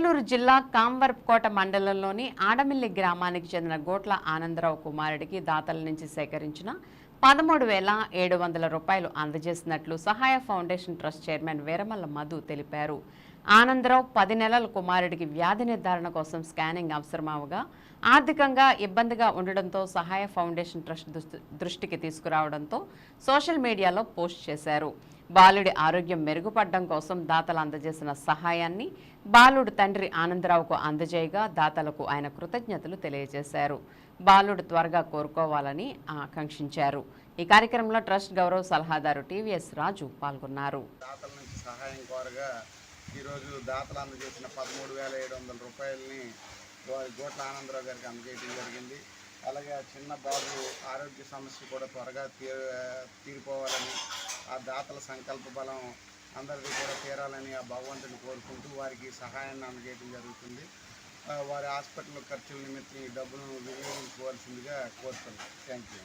ఏలూరు జిల్లా కాంవర్కోట మండలంలోని ఆడమిల్లి గ్రామానికి చెందిన గోట్ల ఆనందరావు కుమారుడికి దాతల నుంచి సేకరించిన పదమూడు వేల ఏడు వందల రూపాయలు అందజేసినట్లు Sahaya foundation trust chairman Veeramalla Madhu తెలిపారు. ఆనందరావు పది నెలల కుమారుడికి వ్యాధి నిర్ధారణ కోసం స్కానింగ్ అవసరమవగా ఆర్థికంగా ఇబ్బందిగా ఉండడంతో సహాయ ఫౌండేషన్ ట్రస్ట్ దృష్టికి తీసుకురావడంతో సోషల్ మీడియాలో పోస్ట్ చేశారు. బాలుడి ఆరోగ్యం మెరుగుపడడం కోసం దాతలు అందజేసిన సహాయాన్ని బాలుడు తండ్రి ఆనందరావుకు అందజేయగా దాతలకు ఆయన కృతజ్ఞతలు తెలియజేశారు. బాలుడు త్వరగా కోరుకోవాలని ఆకాంక్షించారు. ఈ కార్యక్రమంలో ట్రస్ట్ గౌరవ సలహాదారు టీవీఎస్ రాజు పాల్గొన్నారు. దాతల నుంచి సహాయం కోరగా ఈరోజు దాతలు అందజేసిన పదమూడు వేల ఏడు వందల రూపాయలని గో- గోట్ల ఆనందరావు గారికి అందజేయడం జరిగింది. అలాగే ఆ చిన్న బాబు ఆరోగ్య సమస్య కూడా త్వరగా తీ తీరిపోవాలని ఆ దాతల సంకల్ప బలం అందరిది కూడా తీరాలని ఆ భగవంతుని కోరుకుంటూ వారికి సహాయాన్ని అందజేయడం జరుగుతుంది. వారి హాస్పిటల్ ఖర్చుల నిమిత్తం ఈ డబ్బును వినియోగించుకోవాల్సిందిగా కోరుతున్నాను థ్యాంక్ యూ